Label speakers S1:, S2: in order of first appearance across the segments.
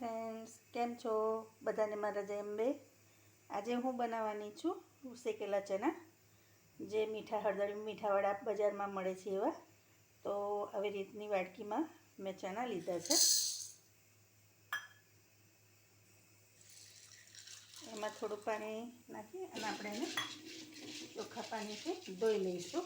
S1: Friends કેમ છો? બધાને મારા જય અંબે આજે હું બનાવવાની છું શેકેલા ચણા, જે મીઠા હળદર, મીઠાવાળા બજારમાં મળે છે એવા. તો આવી રીતની વાડકીમાં મેં ચણા લીધા છે. એમાં થોડું પાણી નાખી અને આપણે એને ચોખ્ખા પાણીથી ધોઈ લઈશું.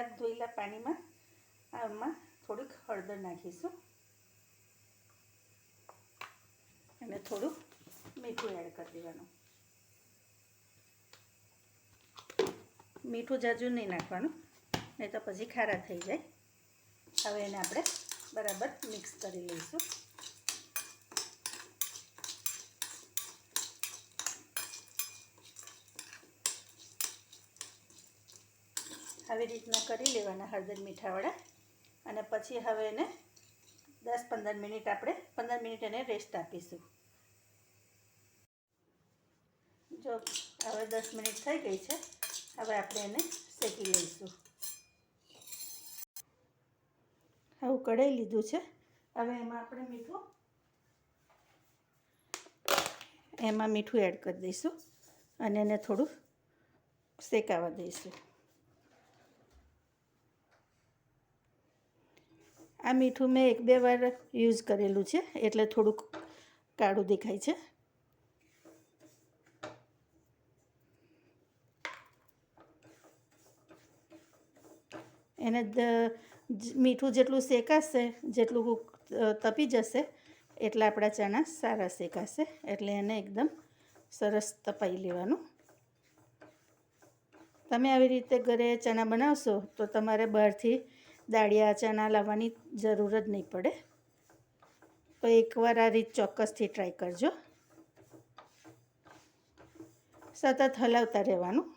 S1: હવે ધોયેલા પાણીમાં આમાં થોડીક હળદર નાખીશું. અને થોડુંક મીઠું એડ કરી દેવાનું. મીઠું જાજુ નહીં નાખવાનું, નહીં તો પછી ખારા થઈ જાય. હવે એને આપણે બરાબર મિક્સ કરી લઈશું. આવી રીતના કરી લેવાના હળદર મીઠાવાળા. અને પછી હવે એને દસ પંદર મિનિટ આપણે પંદર મિનિટ એને રેસ્ટ આપીશું. જો હવે દસ મિનિટ થઈ ગઈ છે, હવે આપણે એને શેકી લઈશું. આવું કઢાઈ લીધું છે. હવે એમાં આપણે મીઠું, એમાં મીઠું એડ કરી દઈશું. અને એને થોડું શેકાવા દઈશું. આ મીઠું મેં એક બે વાર યુઝ કરેલું છે, એટલે થોડુંક કાળું દેખાય છે. એને મીઠું જેટલું શેકાશે, જેટલું તપી જશે, એટલે આપણા ચણા સારા શેકાશે, એટલે એને એકદમ સરસ તપાઈ લેવાનું. તમે આવી રીતે ઘરે ચણા બનાવશો, તો તમારે બહારથી દાળિયા, ચણા લાવવાની જરૂર જ નહીં પડે. તો એકવાર આ રીત ચોક્કસથી ટ્રાય કરજો. સતત હલાવતા રહેવાનું.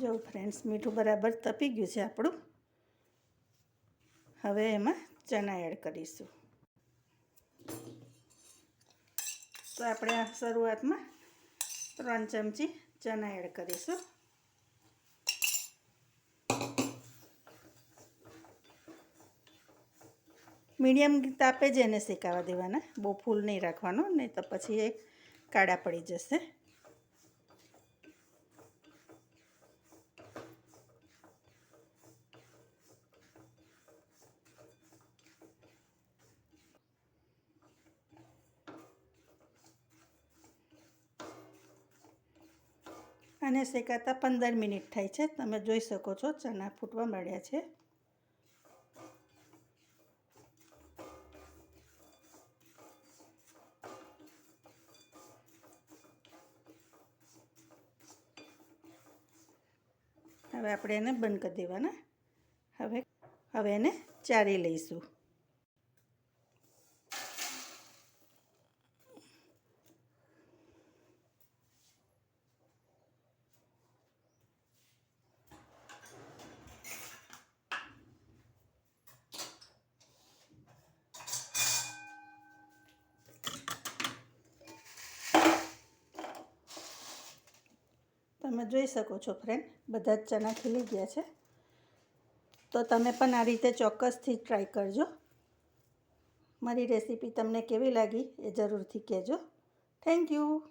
S1: જો ફ્રેન્ડ્સ, મીઠું બરાબર તપી ગયું છે આપણું. હવે એમાં ચણા એડ કરીશું. તો આપણે શરૂઆતમાં ત્રણ ચમચી ચણા એડ કરીશું. મીડિયમ તાપે જ એને શેકાવા દેવાના. બહુ ફૂલ નહીં રાખવાનો, નહીં તો પછી એ કાળા પડી જશે. અને શેકાતા પંદર મિનિટ થાય છે. તમે જોઈ શકો છો, ચણા ફૂટવા માંડ્યા છે. હવે આપણે એને બંધ કરી દેવાના. હવે હવે એને ચારી લઈશું. તમે જોઈ શકો છો ફ્રેન્ડ બધા જ ચણા ખીલી ગયા છે. તો તમે પણ આ રીતે ચોક્કસથી ટ્રાય કરજો. મારી રેસીપી તમને કેવી લાગી એ જરૂરથી કહેજો. Thank you